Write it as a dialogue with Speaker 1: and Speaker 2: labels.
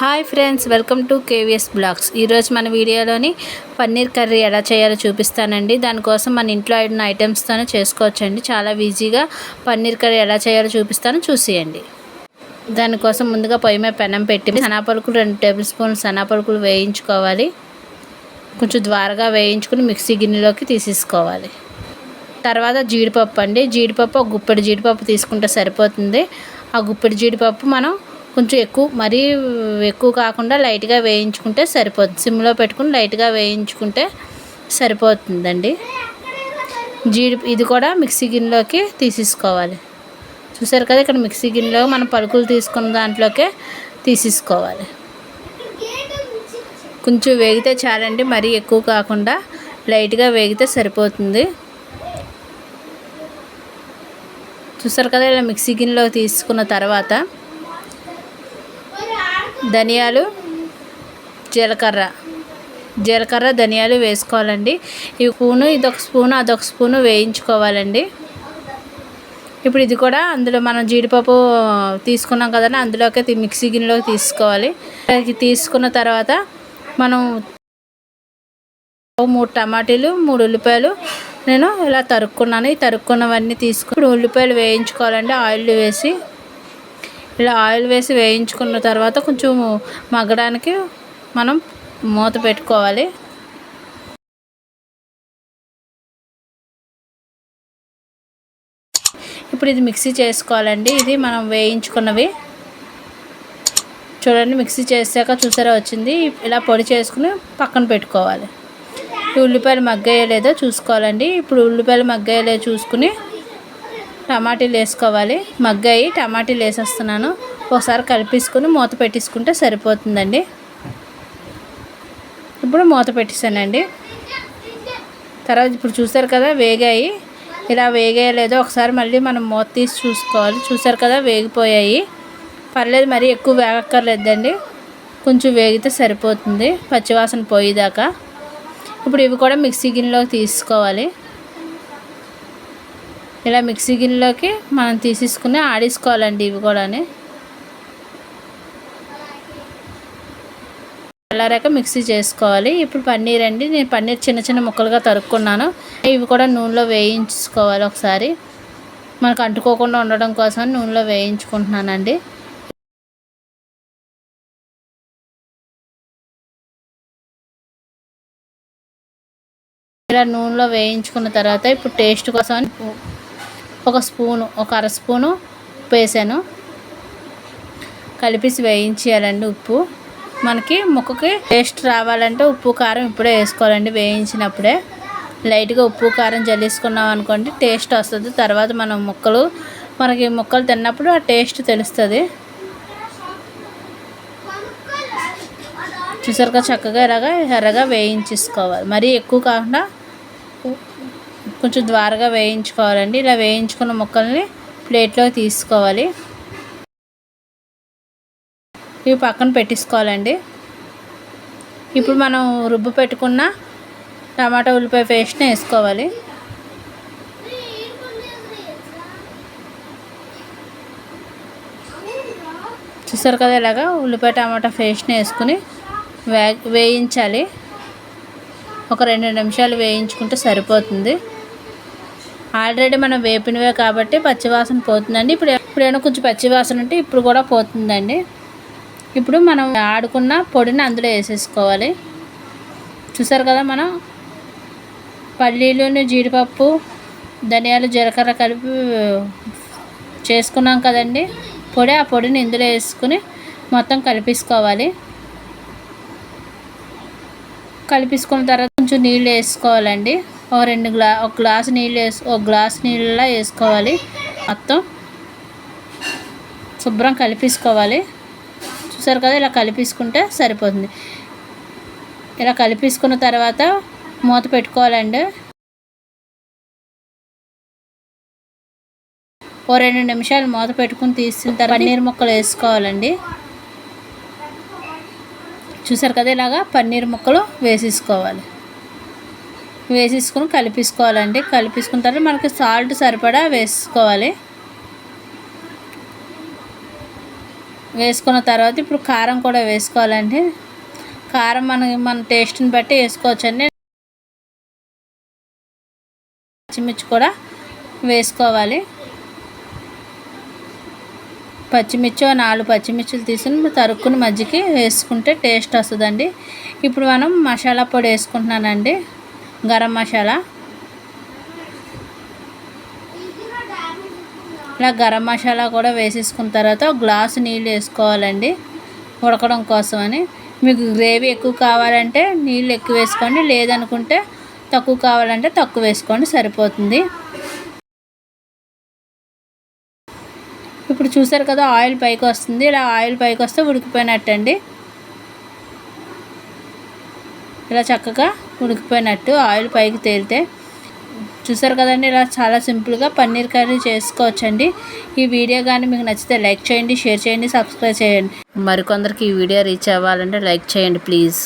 Speaker 1: Hi friends welcome to KVS blogs. ఈరోజు మన వీడియోలోని పన్నీర్ కర్రీ ఎలా చేయాలో చూపిస్తానండి. దానికోసం మన ఇంట్లో ఐడిన ఐటమ్స్తోనే చేసుకోవచ్చండి. చాలా ఈజీగా పన్నీర్ కర్రీ ఎలా చేయాలో చూపిస్తాను. చూసేయండి. దానికోసం ముందుగా పొయ్యి మీద పెనం పెట్టి సనాపలుకులు రెండు టేబుల్ స్పూన్లు సనాపలుకులు వేయించుకోవాలి. కొంచెం ద్వారగా వేయించుకుని మిక్సీ గిన్నెలోకి తీసేసుకోవాలి. తర్వాత జీడిపప్పు అండి. జీడిపప్పు ఒక గుప్పెడు జీడిపప్పు తీసుకుంటే సరిపోతుంది. ఆ గుప్పెడు జీడిపప్పు మనం కొంచెం ఎక్కువ మరీ ఎక్కువ కాకుండా లైట్గా వేయించుకుంటే సరిపోతుంది సిమ్లో పెట్టుకుని లైట్గా వేయించుకుంటే సరిపోతుందండి. జీడి ఇది కూడా మిక్సీ గిన్నెలోకి తీసేసుకోవాలి. చూసారు కదా ఇక్కడ మిక్సీ గిన్నెలో మనం పలుకులు తీసుకున్న దాంట్లోకే తీసేసుకోవాలి. కొంచెం వేగితే చాలండి మరీ ఎక్కువ కాకుండా లైట్గా వేగితే సరిపోతుంది. చూసారు కదా ఇలా మిక్సీ గిన్నెలో తీసుకున్న తర్వాత ధనియాలు జీలకర్ర. జీలకర్ర ధనియాలు వేసుకోవాలండి. ఈ స్పూను ఇదొక స్పూను అదొక స్పూను వేయించుకోవాలండి. ఇప్పుడు ఇది కూడా అందులో మనం జీడిపప్పు తీసుకున్నాం కదండి అందులోకి మిక్సీ గిన్నెలోకి తీసుకోవాలి. తీసుకున్న తర్వాత మనం మూడు టమాటీలు మూడు ఉల్లిపాయలు నేను ఇలా తరుక్కున్నాను. ఈ తరుక్కున్నవన్నీ తీసుకుని ఉల్లిపాయలు వేయించుకోవాలండి. ఆయిల్ వేసి ఇలా ఆయిల్ వేసి వేయించుకున్న తర్వాత కొంచెం మగ్గడానికి మనం మూత పెట్టుకోవాలి. ఇప్పుడు ఇది మిక్సీ చేసుకోవాలండి. ఇది మనం వేయించుకున్నవి. చూడండి మిక్సీ చేసాక చూసారా వచ్చింది. ఇలా పొడి చేసుకుని పక్కన పెట్టుకోవాలి. ఉల్లిపాయలు మగ్గయ్యలేదో చూసుకోవాలండి. ఇప్పుడు ఉల్లిపాయలు మగ్గయ్యలేదో చూసుకుని టమాటీలు వేసుకోవాలి. మగ్గాయి టమాటీలు వేసేస్తున్నాను. ఒకసారి కలిపేసుకుని మూత పెట్టేసుకుంటే సరిపోతుందండి. ఇప్పుడు మూత పెట్టేసానండి. తర్వాత ఇప్పుడు చూసారు కదా వేగాయి. ఇలా వేగేయలేదో ఒకసారి మళ్ళీ మనం మూత తీసి చూసుకోవాలి. చూసారు కదా వేగిపోయాయి. పర్లేదు మరి ఎక్కువ వేగక్కర్లేదండి. కొంచెం వేగితే సరిపోతుంది. పచ్చివాసన పోయేదాకా. ఇప్పుడు ఇవి కూడా మిక్సీ గిన్నెలోకి తీసుకోవాలి. ఇలా మిక్సీ గిన్నెలోకి మనం తీసేసుకుని ఆడేసుకోవాలండి ఇవి కూడా చల్లారాక మిక్సీ చేసుకోవాలి. ఇప్పుడు పన్నీర్ అండి. నేను పన్నీర్ చిన్న చిన్న ముక్కలుగా తరుక్కున్నాను. ఇవి కూడా నూనెలో వేయించుకోవాలి ఒకసారి. మనకు అంటుకోకుండా ఉండడం కోసం నూనెలో వేయించుకుంటున్నానండి. ఇలా నూనెలో వేయించుకున్న తర్వాత ఇప్పుడు టేస్ట్ కోసం ఒక స్పూను ఒక అర స్పూను ఉప్పు వేసాను. కలిపేసి వేయించేయాలండి ఉప్పు. మనకి ముక్కకి టేస్ట్ రావాలంటే ఉప్పు కారం ఇప్పుడే వేసుకోవాలండి వేయించినప్పుడే. లైట్గా ఉప్పు కారం జల్లేసుకున్నాం అనుకోండి టేస్ట్ వస్తుంది. తర్వాత మనం ముక్కలు మనకి ముక్కలు తిన్నప్పుడు ఆ టేస్ట్ తెలుస్తుంది. చూసారుగా చక్కగా ఇలాగా ఎర్రగా వేయించేసుకోవాలి. మరీ ఎక్కువ కాకుండా కొంచెం ద్వారగా వేయించుకోవాలండి. ఇలా వేయించుకున్న ముక్కల్ని ప్లేట్లో తీసుకోవాలి. ఇవి పక్కన పెట్టేసుకోవాలండి. ఇప్పుడు మనం రుబ్బు పెట్టుకున్న టమాటా ఉల్లిపాయ పేస్ట్ని వేసుకోవాలి. చూసారు కదా ఇలాగా ఉల్లిపాయ టమాటా పేస్ట్ని వేసుకుని వే వేయించాలి. ఒక రెండు నిమిషాలు వేయించుకుంటే సరిపోతుంది. ఆల్రెడీ మనం వేపినవే కాబట్టి పచ్చివాసన పోతుందండి. ఇప్పుడు ఇప్పుడైనా కొంచెం పచ్చివాసన ఉంటే ఇప్పుడు కూడా పోతుందండి. ఇప్పుడు మనం ఆడుకున్న పొడిని అందులో వేసేసుకోవాలి. చూసారు కదా మనం? పల్లీలు జీడిపప్పు ధనియాలు జీలకర్ర కలిపి చేసుకున్నాం కదండి. పొడి ఆ పొడిని ఇందులో వేసుకుని మొత్తం కలిపేసుకోవాలి. కలిపేసుకున్న తర్వాత కొంచెం నీళ్ళు వేసుకోవాలండి. ఒక రెండు గ్లా ఒక గ్లాస్ నీళ్ళు వేసు ఒక గ్లాస్ నీళ్ళలా వేసుకోవాలి మొత్తం. శుభ్రం కలిపేసుకోవాలి. చూసారు కదా ఇలా కలిపేసుకుంటే సరిపోతుంది. ఇలా కలిపేసుకున్న తర్వాత మూత పెట్టుకోవాలండి. ఓ రెండు నిమిషాలు మూత పెట్టుకుని తీసిన తర్వాత పన్నీర్ ముక్కలు వేసుకోవాలండి. చూసారు కదా ఇలాగా పన్నీర్ ముక్కలు వేసేసుకోవాలి. వేసేసుకుని కలిపేసుకోవాలండి. కలిపేసుకున్న తర్వాత మనకి సాల్ట్ సరిపడా వేసుకోవాలి. వేసుకున్న తర్వాత ఇప్పుడు కారం కూడా వేసుకోవాలండి. కారం మన మన టేస్ట్ని బట్టి వేసుకోవచ్చండి. పచ్చిమిర్చి కూడా వేసుకోవాలి. పచ్చిమిర్చి నాలుగు పచ్చిమిర్చిలు తీసుకుని తరుక్కుని మజ్జికి వేసుకుంటే టేస్ట్ వస్తుందండి. ఇప్పుడు మనం మసాలా పొడి వేసుకుంటున్నానండి. గరం మసాలా. ఇలా గరం మసాలా కూడా వేసేసుకున్న తర్వాత గ్లాస్ గ్లాసు నీళ్ళు వేసుకోవాలండి ఉడకడం కోసం అని. మీకు గ్రేవీ ఎక్కువ కావాలంటే నీళ్ళు ఎక్కువ వేసుకోండి లేదనుకుంటే తక్కువ కావాలంటే తక్కువ వేసుకోండి సరిపోతుంది. ఇప్పుడు చూసారు కదా ఆయిల్ పైకి వస్తుంది. ఇలా ఆయిల్ పైకి వస్తే ఉడికిపోయినట్టండి. ఇలా చక్కగా ఉడికిపోయినట్టు ఆయిల్ పైకి తేలితే చూసారు కదండి ఇలా చాలా సింపుల్గా పన్నీర్ కర్రీ చేసుకోవచ్చండి. ఈ వీడియో కానీ మీకు నచ్చితే లైక్ చేయండి షేర్ చేయండి సబ్స్క్రైబ్ చేయండి. మరికొందరికి ఈ వీడియో రీచ్ అవ్వాలంటే లైక్ చేయండి ప్లీజ్.